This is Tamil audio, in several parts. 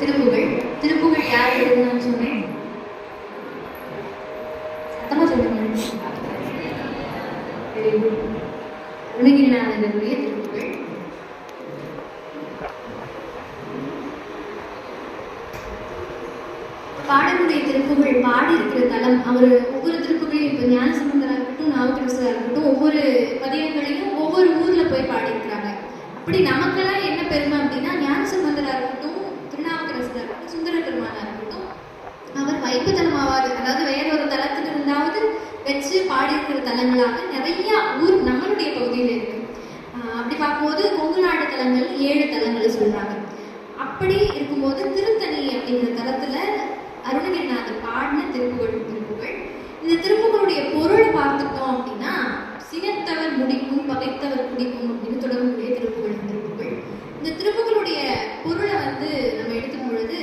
திருப்புகழ். திருப்புகழ் யார் எழுதுனான்னு சொன்னேன்? சத்தமா சொல்லுங்க. Very good. அருணகிரிநாதனுடைய திருப்புகழ். பாடலுடைய திருப்புகழ் பாடி இருக்கிற தலம் அவர் ஒவ்வொரு திருப்புகளையும் இப்போ ஞானசம்பந்தராக இருக்கட்டும் நாவுக்கரசராக இருக்கட்டும் ஒவ்வொரு பதியங்களையும் ஒவ்வொரு ஊர்ல போய் பாடியிருக்கிறாங்க. அப்படி நமக்கெல்லாம் என்ன பெருமை அப்படின்னா ஞானசம்பந்தராக இருக்கட்டும் திருநாவுக்கரசராக இருக்கட்டும் சுந்தர பெருமானா இருக்கட்டும் அவர் வைப்பு தலமாவாது அதாவது வேற ஒரு தலத்துல இருந்தாவது வச்சு பாடியிருக்கிற தலங்களாக நிறைய ஊர் நம்மளுடைய பகுதியில் இருக்கு. அப்படி பார்க்கும்போது கொங்கு நாட்டு தலங்கள் ஏழு தலங்கள் சொல்றாங்க. அப்படி இருக்கும்போது திருத்தணி அப்படிங்கிற தலத்துல அருணகிரிநாதர் பாடின திருப்புகழ் திருப்புகழ். இந்த திருப்புகளுடைய பொருளை பார்த்துட்டோம் அப்படின்னா சினத்தவர் முடிக்கும் பகைத்தவர் குடிக்கும் அப்படின்னு தொடங்கக்கூடிய திருப்புகழ் திருப்புகழ். இந்த திருப்புகளுடைய பொருளை வந்து நம்ம எடுத்துக்கும் பொழுது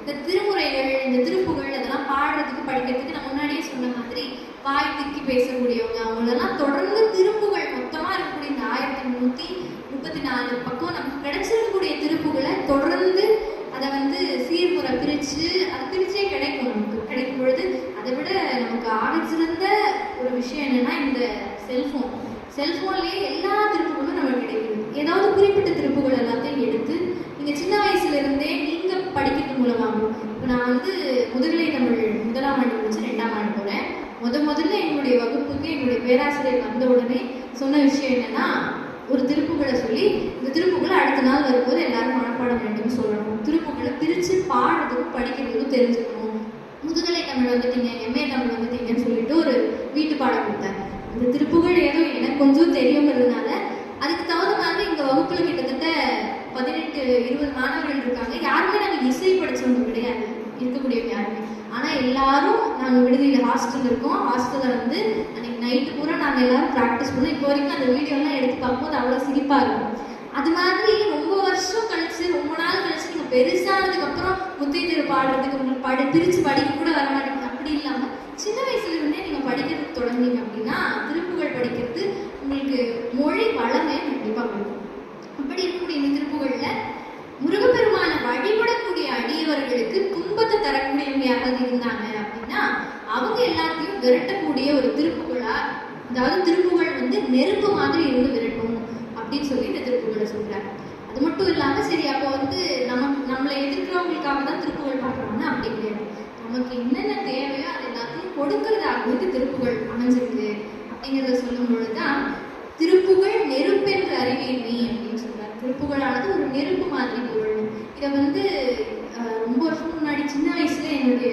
இந்த திருமுறைகள் இந்த திருப்புகழ் அதெல்லாம் பாடுறதுக்கு படிக்கிறதுக்கு நான் முன்னாடியே சொன்ன மாதிரி வாய் திக்கி பேசக்கூடியவங்க அவங்களெல்லாம் தொடர்ந்து திருப்புகழ் மொத்தமா இருக்கக்கூடிய இந்த ஆயிரத்தி முந்நூற்றி முப்பத்தி நாலு பக்கம் நமக்கு கிடைச்சிருக்கக்கூடிய திருப்புகளை தொடர்ந்து அதை வந்து சீர்முறை பிரித்து அது பிரிச்சே கிடைக்கும் நமக்கு கிடைக்கும் பொழுது அதை விட நமக்கு ஆகச்சிறந்த ஒரு விஷயம் என்னன்னா இந்த செல்ஃபோன் செல்ஃபோன்லேயே எல்லா திருப்புகளும் நமக்கு கிடைக்குது ஏதாவது குறிப்பிட்ட திருப்புகள் எல்லாத்தையும் எடுத்து நீங்கள் சின்ன வயசுல இருந்தே நீங்கள் படிக்கிறது மூலமாகும் இப்போ நான் வந்து முதுகலை தமிழ் முதலாம் ஆண்டு முடிச்சு ரெண்டாம் ஆண்டு போகிறேன் முத முதல்ல என்னுடைய வகுப்புக்கு என்னுடைய பேராசிரியர் வந்த உடனே சொன்ன விஷயம் என்னன்னா ஒரு திருப்புகளை சொல்லி இந்த திருப்புகளை அடுத்த நாள் வரும்போது எல்லாரும் மனப்பாடம் வேண்டும் சொல்லணும். திருப்புகளை பிரித்து பாடுறதுக்கும் படிக்கிறதுக்கும் தெரிஞ்சுக்கணும். முதுகலை தமிழ் வந்துட்டீங்க எம்ஏ தமிழ் வந்துட்டீங்கன்னு சொல்லிட்டு ஒரு வீட்டு பாடம் கொடுத்தாங்க. இந்த திருப்புகழ் ஏதோ எனக்கு கொஞ்சம் தெரியுங்கிறதுனால அதுக்கு தகுந்த மாதிரி இங்க வகுப்புல கிட்டத்தட்ட பதினெட்டு இருபது மாணவர்கள் இருக்காங்க. யாருமே நாங்க இசை படிச்சவங்க கிடையாது. இருக்கக்கூடியவங்க யாருமே. ஆனா எல்லாரும் நாங்க விடுதியில ஹாஸ்டல் இருக்கோம். ஹாஸ்டல்ல வந்து அன்னைக்கு நைட்டு பூரா நாங்க எல்லாரும் ப்ராக்டிஸ் பண்ணோம். இப்போ வரைக்கும் அந்த வீடியோ எல்லாம் எடுத்து பார்க்கும்போது அவ்வளவு சிரிப்பா இருக்கும். அது மாதிரி ரொம்ப வருஷம் கழிச்சு ரொம்ப நாள் கழிச்சு நீங்க பெருசானதுக்கு அப்புறம் முத்தையத்திரு பாடுறதுக்கு உங்களுக்கு படி பிரிச்சு படிக்க கூட வர மாட்டேங்குது. அப்படி இல்லாம சின்ன வயசுல இருந்தே தொடங்கிங்க அப்படின்னா திருப்புகழ் படிக்கிறது உங்களுக்கு மொழி வளமே கண்டிப்பாக கொடுக்கும். அப்படி இருக்கக்கூடிய இந்த திருப்புகளில் முருகப்பெருமான வழிபடக்கூடிய அடியவர்களுக்கு துன்பத்தை தரக்கூடியவங்க யாராவது இருந்தாங்க அப்படின்னா அவங்க எல்லாத்தையும் விரட்டக்கூடிய ஒரு திருப்புகழா அதாவது திருப்புகள் வந்து நெருப்பு மாதிரி இருந்து விரட்டும் அப்படின்னு சொல்லி இந்த திருப்புகளை சொல்றாங்க. அது மட்டும் இல்லாம சரி அப்போ வந்து நம்ம நம்மளை எதிர்க்கிறவங்களுக்காக தான் திருப்புகள் பாடுறாங்கன்னா அப்படி கிடையாது. நமக்கு என்னென்ன தேவை அது எல்லாத்தையும் கொடுக்கறதாக அமைஞ்சிருக்கு. அப்படிங்கிறத சொல்லும் பொழுதுதான் திருப்புகழ் நெருப்பென்று அறிவேன் நீ அப்படின்னு சொல்றாரு. திருப்புகழானது ஒரு நெருப்பு மாதிரி பொருள். இதை வந்து ரொம்ப வருஷம் முன்னாடி சின்ன வயசுல என்னுடைய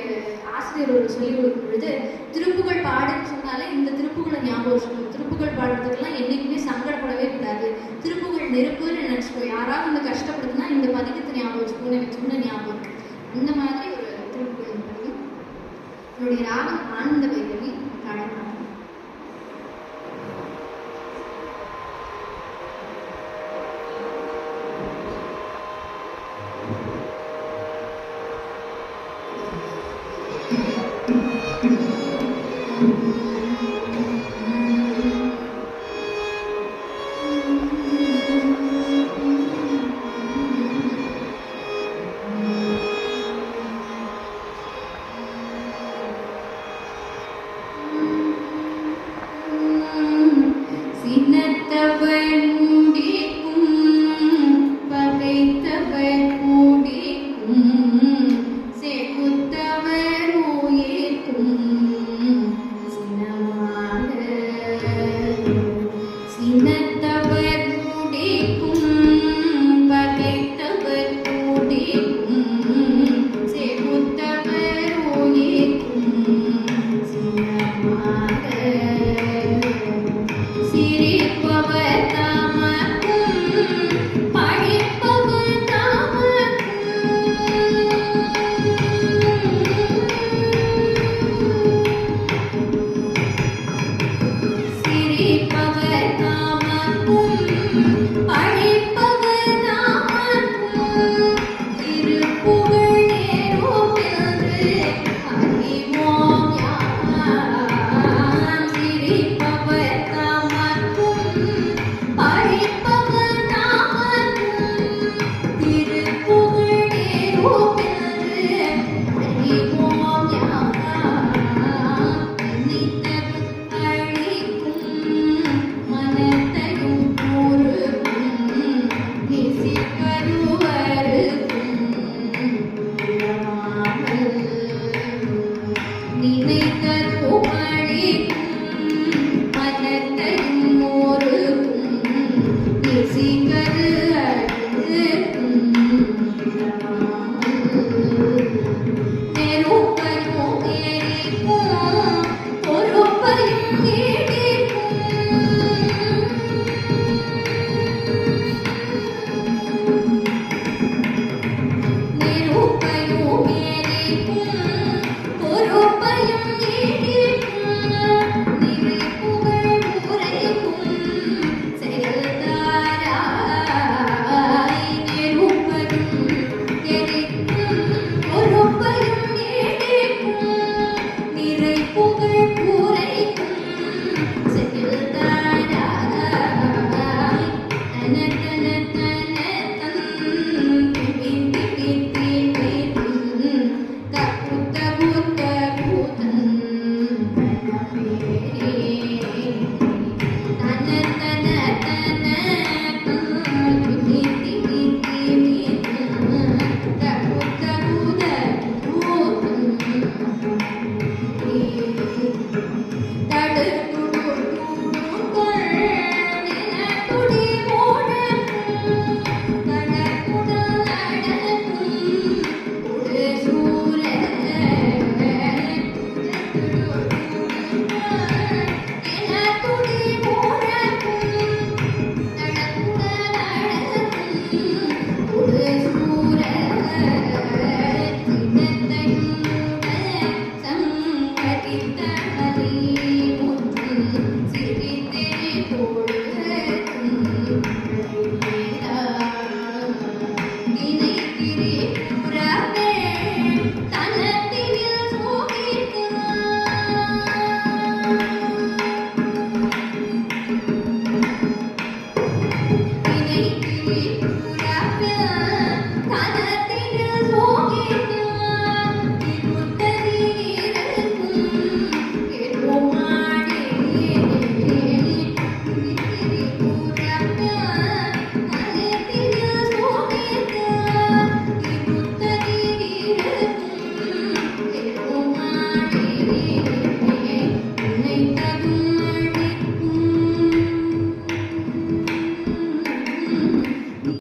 ஆசிரியர் ஒரு சொல்லிக் கொடுக்கும் பொழுது திருப்புகழ் பாடுன்னு சொன்னாலே இந்த திருப்புகளை ஞாபகம் வச்சுக்கணும். திருப்புகழ் பாடுறதுக்கெல்லாம் என்னைக்குமே சங்கடப்படவே கூடாது. திருப்புகழ் நெருப்புன்னு நினைச்சுக்கோ. யாராவது வந்து கஷ்டப்படுதுன்னா இந்த பதிகத்தை ஞாபகம் வச்சுக்கோன்னு எனக்கு சொன்ன ஞாபகம். இந்த அந்த மாதிரி அவருடைய ராகம் ஆனந்த பைரவி தாழமாக 无名 Yeah.